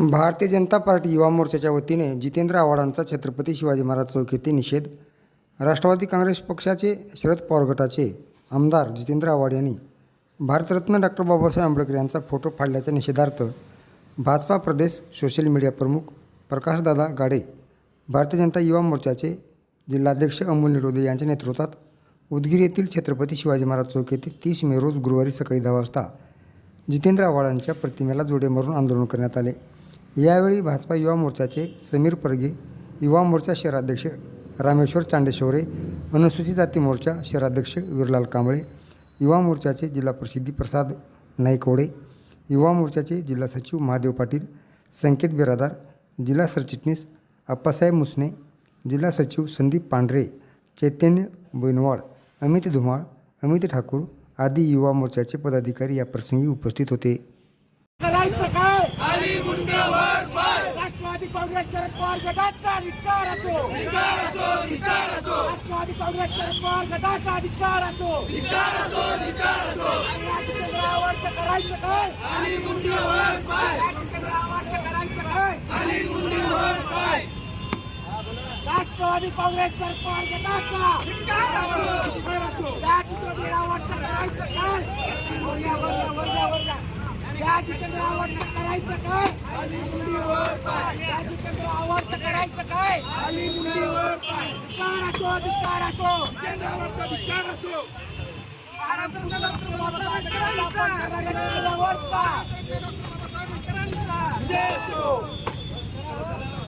Bharatiya Janata party युवा मोर्चाच्या वतीने जितेंद्र आव्हाडांचा छत्रपती शिवाजी महाराज चौक येथे निषेध. राष्ट्रवादी काँग्रेस पक्षाचे शरद पवार गटाचे आमदार जितेंद्र आव्हाड यांनी भारतरत्न डॉक्टर बाबासाहेब आंबेडकर यांचा फोटो फाडल्याच्या निषेधार्थ भाजपा प्रदेश सोशल मीडिया प्रमुख प्रकाशदादा गाडे भारतीय जनता युवा मोर्चाचे जिल्हाध्यक्ष अमोल निरोदे यांच्या नेतृत्वात उदगीर येथील छत्रपती शिवाजी महाराज चौक येथे तीस मे रोज गुरुवारी सकाळी दहा वाजता जितेंद्र आव्हाडांच्या प्रतिमेला जोडे मारून आंदोलन करण्यात आले. यावेळी भाजपा युवा मोर्चाचे समीर परगे युवा मोर्चा शहराध्यक्ष रामेश्वर चांडेश्वरे अनुसूचित जाती मोर्चा शहराध्यक्ष वीरलाल कांबळे युवा मोर्चाचे जिल्हा प्रसिद्धी प्रसाद नाईकवडे युवा मोर्चाचे जिल्हा सचिव महादेव पाटील संकेत बिरादार जिल्हा सरचिटणीस अप्पासाहेब मुसने जिल्हा सचिव संदीप पांढरे चैतन्य बैनवाड अमित धुमाळ अमित ठाकूर आदी युवा मोर्चाचे पदाधिकारी या प्रसंगी उपस्थित होते. राष्ट्रवादी काँग्रेस शरद पवार गटाचा अधिकार असो. राष्ट्रवादी काँग्रेस शरद पवार गटाचा अधिकार असो. जितेंद्रावरचं करायचं काय? करायचं काय? राष्ट्रवादी काँग्रेस शरद पवार गटाचा राजचंद्र जितेंद्र आव्हाडचं करायचं काय राजचंद्र जितेंद्र आव्हाडचं करायचं काय अधिकार असो अधिकार असो अधिकार असो बाबासाहेब आंबेडकरांचा